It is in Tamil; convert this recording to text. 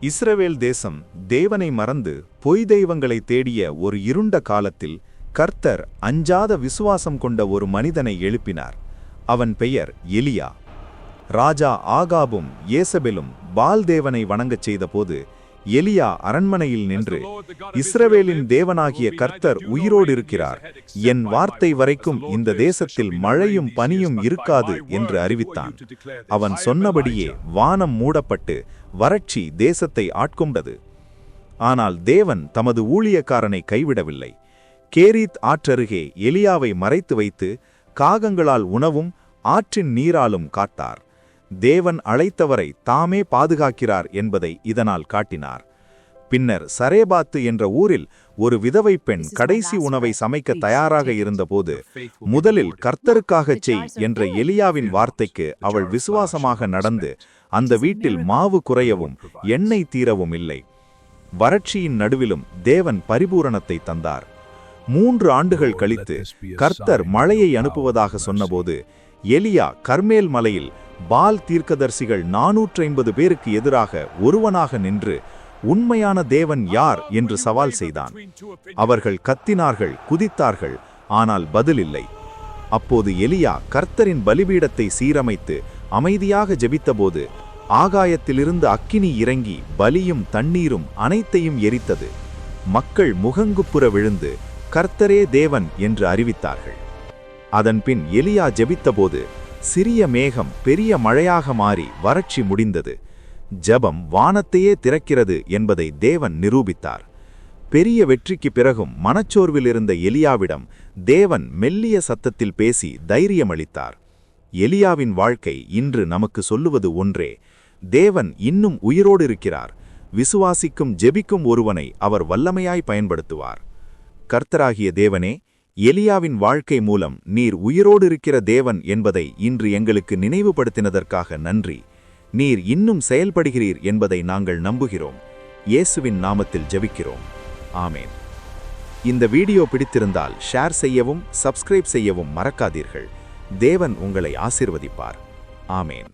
இஸ்ரவேல் தேசம் தேவனை மறந்து பொய் தெய்வங்களை தேடிய ஒரு இருண்ட காலத்தில் கர்த்தர் அஞ்சாத விசுவாசம் கொண்ட ஒரு மனிதனை எழுப்பினார். அவன் பெயர் எலியா. ராஜா ஆகாபும் ஏசபெலும் பால் தேவனை வணங்கச் செய்தபோது எலியா அரண்மனையில் நின்று இஸ்ரவேலின் தேவனாகிய கர்த்தர் உயிரோடு இருக்கிறார் என் வார்த்தை வரைக்கும் இந்த தேசத்தில் மழையும் பனியும் இருக்காது என்று அறிவித்தான். அவன் சொன்னபடியே வானம் மூடப்பட்டு வறட்சி தேசத்தை ஆட்கொண்டது. ஆனால் தேவன் தமது ஊழியக்காரனை கைவிடவில்லை. கேரீத் ஆற்றருகே எலியாவை மறைத்து வைத்து காகங்களால் உணவும் ஆற்றின் நீராலும் காத்தார். தேவன் அழைத்தவரை தாமே பாதுகாக்கிறார் என்பதை இதனால் காட்டினார். பின்னர் சரேபாத்து என்ற ஊரில் ஒரு விதவை பெண் கடைசி உணவை சமைக்க தயாராக இருந்தபோது முதலில் கர்த்தருக்காகச் செய் என்ற எலியாவின் வார்த்தைக்கு அவள் விசுவாசமாக நடந்து அந்த வீட்டில் மாவு குறையவும் எண்ணெய் தீரவும் இல்லை. வறட்சியின் நடுவிலும் தேவன் பரிபூரணத்தை தந்தார். மூன்று ஆண்டுகள் கழித்து கர்த்தர் மழையை அனுப்புவதாக சொன்னபோது எலியா கர்மேல் மலையில் பால் தீர்க்கதர்சிகள் நானூற்றி ஐம்பது பேருக்கு எதிராக ஒருவனாக நின்று உண்மையான தேவன் யார்? என்று சவால் செய்தான். அவர்கள் கத்தினார்கள் குதித்தார்கள் ஆனால் பதிலில்லை அப்போது எலியா கர்த்தரின் பலிபீடத்தை சீரமைத்து அமைதியாக ஜெபித்தபோது ஆகாயத்திலிருந்து அக்கினி இறங்கி பலியும் தண்ணீரும் அனைத்தையும் எரித்தது. மக்கள் முகங்குப்புற விழுந்து கர்த்தரே தேவன் என்று அறிவித்தார்கள். அதன்பின் எலியா ஜெபித்தபோது சிறிய மேகம் பெரிய மழையாக மாறி வறட்சி முடிந்தது. ஜபம் வானத்தையே திறக்கிறது என்பதை தேவன் நிரூபித்தார். பெரிய வெற்றிக்கு பிறகும் மனச்சோர்வில் இருந்த எலியாவிடம் தேவன் மெல்லிய சத்தத்தில் பேசி தைரியமளித்தார். எலியாவின் வாழ்க்கை இன்று நமக்கு சொல்லுவது ஒன்றே தேவன் இன்னும் உயிரோடு இருக்கிறார். விசுவாசிக்கும் ஜெபிக்கும் ஒருவனை அவர் வல்லமையாய் பயன்படுத்துவார். கர்த்தராகிய தேவனே எலியாவின் வாழ்க்கை மூலம் நீர் உயிரோடு இருக்கிற தேவன் என்பதை இன்று எங்களுக்கு நினைவுபடுத்தினதற்காக நன்றி. நீர் இன்னும் செயல்படுகிறீர் என்பதை நாங்கள் நம்புகிறோம். இயேசுவின் நாமத்தில் ஜெபிக்கிறோம். ஆமேன். இந்த வீடியோ பிடித்திருந்தால் ஷேர் செய்யவும் சப்ஸ்கிரைப் செய்யவும் மறக்காதீர்கள். தேவன் உங்களை ஆசிர்வதிப்பார். ஆமேன்.